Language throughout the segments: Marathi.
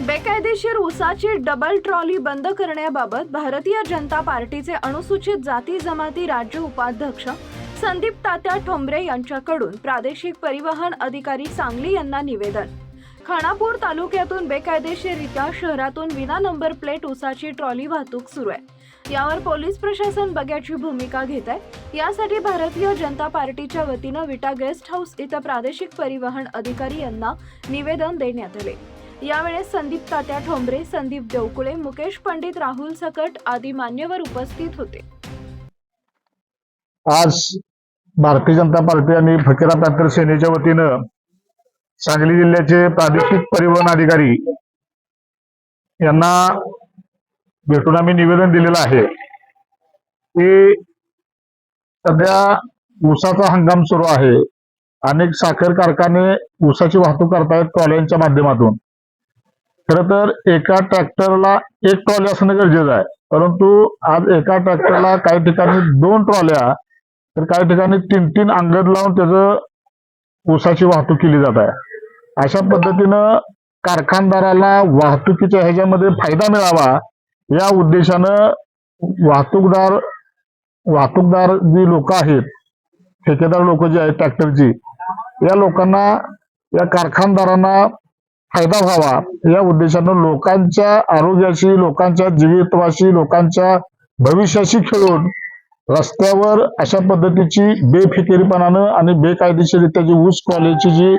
बेकायदेशीर उसाची डबल ट्रॉली बंद करण्याबाबत भारतीय जनता पार्टीचे अनुसूचित जाती जमाती राज्य उपाध्यक्ष संदीप तात्या ठोंबरे यांच्याकडून प्रादेशिक परिवहन अधिकारी सांगली यांना निवेदन. खानापूर तालुक्यातून बेकायदेशीररित्या शहरातून विना नंबर प्लेट उसाची ट्रॉली वाहतूक सुरू आहे. यावर पोलीस प्रशासन बघ्याची भूमिका घेत आहे. यासाठी भारतीय जनता पार्टीच्या वतीनं विटा गेस्ट हाऊस इथं प्रादेशिक परिवहन अधिकारी यांना निवेदन देण्यात आले. यावेळेस संदीप तात्या ठोंबरे संदीप देवकुळे मुकेश पंडित राहुल सकट आदी मान्यवर उपस्थित होते. आज भारतीय जनता पार्टी आणि फकीरा पॅथर सेनेच्या वतीनं सांगली जिल्ह्याचे प्रादेशिक परिवहन अधिकारी यांना भेटून आम्ही निवेदन दिलेलं आहे की सध्या ऊसाचा हंगाम सुरू आहे. अनेक साखर कारखाने ऊसाची वाहतूक करतायत ट्रॉल्यांच्या माध्यमातून. खर तर एका ट्रॅक्टरला एक ट्रॉली असणं गरजेचं आहे. परंतु आज एका ट्रॅक्टरला काही ठिकाणी दोन ट्रॉल्या तर काही ठिकाणी तीन तीन अंगद लावून त्याचं ऊसाची वाहतूक केली जात आहे. अशा पद्धतीनं कारखानदाराला वाहतुकीच्या ह्याच्यामध्ये फायदा मिळावा या उद्देशानं वाहतूकदार वाहतूकदार जी लोक आहेत ठेकेदार लोक जे आहेत ट्रॅक्टरची या लोकांना या कारखानदारांना फायदा व्हावा. या उद्देशानं लोकांच्या आरोग्याशी लोकांच्या जीवितवाशी लोकांच्या भविष्याशी खेळून रस्त्यावर अशा पद्धतीची बेफिकिरीपणानं आणि बेकायदेशीरित्या जी ऊस ट्रॉलीची जी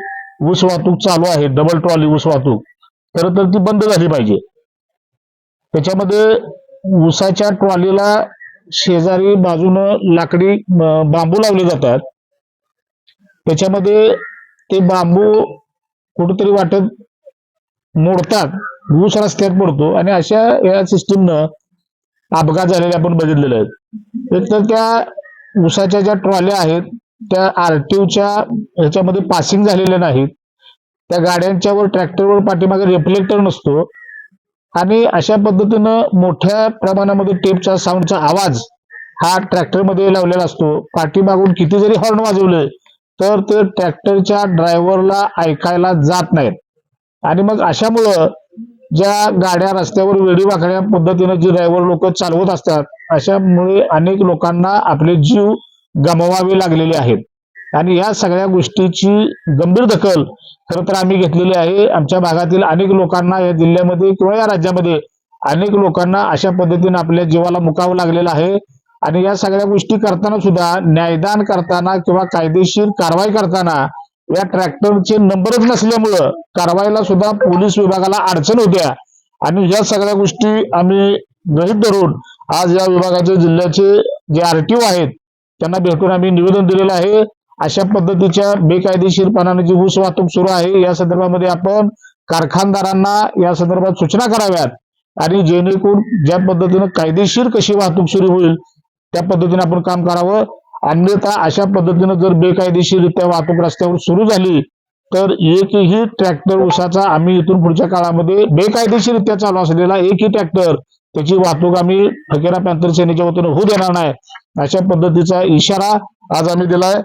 ऊस वाहतूक चालू आहे डबल ट्रॉली ऊस वाहतूक खरं तर ती बंद झाली पाहिजे. त्याच्यामध्ये ऊसाच्या ट्रॉलीला शेजारी बाजूनं लाकडी बांबू लावले जातात. त्याच्यामध्ये ते बांबू कुठेतरी वाटत मोडतात ऊस रस्त्यात पडतो आणि अशा या सिस्टीमनं अपघात झालेले आपण बघितलेले आहेत. एक तर त्या ऊसाच्या ज्या ट्रॉल्या आहेत त्या आरटीओच्या ह्याच्यामध्ये पासिंग झालेल्या नाहीत. त्या गाड्यांच्यावर ट्रॅक्टरवर पाठीमागे रिफ्लेक्टर नसतो आणि अशा पद्धतीनं मोठ्या प्रमाणामध्ये टेपचा साऊंडचा आवाज हा ट्रॅक्टरमध्ये लावलेला असतो. पाठीमागून किती जरी हॉर्न वाजवले तर ते ट्रॅक्टरच्या ड्रायव्हरला ऐकायला जात नाहीत. आणि मग अशामुळं ज्या गाड्या रस्त्यावर वेडीवाकड्या पद्धतीनं जी ड्रायव्हर लोक चालवत असतात अशामुळे अनेक लोकांना आपले जीव गमवावे लागलेले आहेत. आणि या सगळ्या गोष्टीची गंभीर दखल खरं तर आम्ही घेतलेली आहे. आमच्या भागातील अनेक लोकांना या जिल्ह्यामध्ये किंवा या राज्यामध्ये अनेक लोकांना अशा पद्धतीने आपल्या जीवाला मुकावं लागलेलं आहे. आणि या सगळ्या गोष्टी करताना सुद्धा न्यायदान करताना किंवा कायदेशीर कारवाई करताना या ट्रॅक्टरचे नंबरच नसल्यामुळं कारवाईला सुद्धा पोलीस विभागाला अडचण होत्या. आणि या सगळ्या गोष्टी आम्ही गृहित धरून आज या विभागाचे जिल्ह्याचे जे आरटीओ आहेत त्यांना भेटून आम्ही निवेदन दिलेलं आहे. अशा पद्धतीच्या बेकायदेशीरपणाने जी ऊस वाहतूक सुरू आहे या संदर्भामध्ये आपण कारखानदारांना या संदर्भात सूचना कराव्यात. आणि जेणेकरून ज्या पद्धतीनं कायदेशीर कशी वाहतूक सुरू होईल त्या पद्धतीने आपण काम करावं. अन्यथा अशा पद्धतीनं जर बेकायदेशीररित्या वाहतूक रस्त्यावर सुरू झाली तर एकही ट्रॅक्टर उसाचा आम्ही इथून पुढच्या काळामध्ये बेकायदेशीररित्या चालू असलेला एकही ट्रॅक्टर त्याची वाहतूक आम्ही फकेरा पॅंथर सेनेच्या वतीनं होऊ देणार नाही. अशा पद्धतीचा इशारा आज आम्ही दिलाय.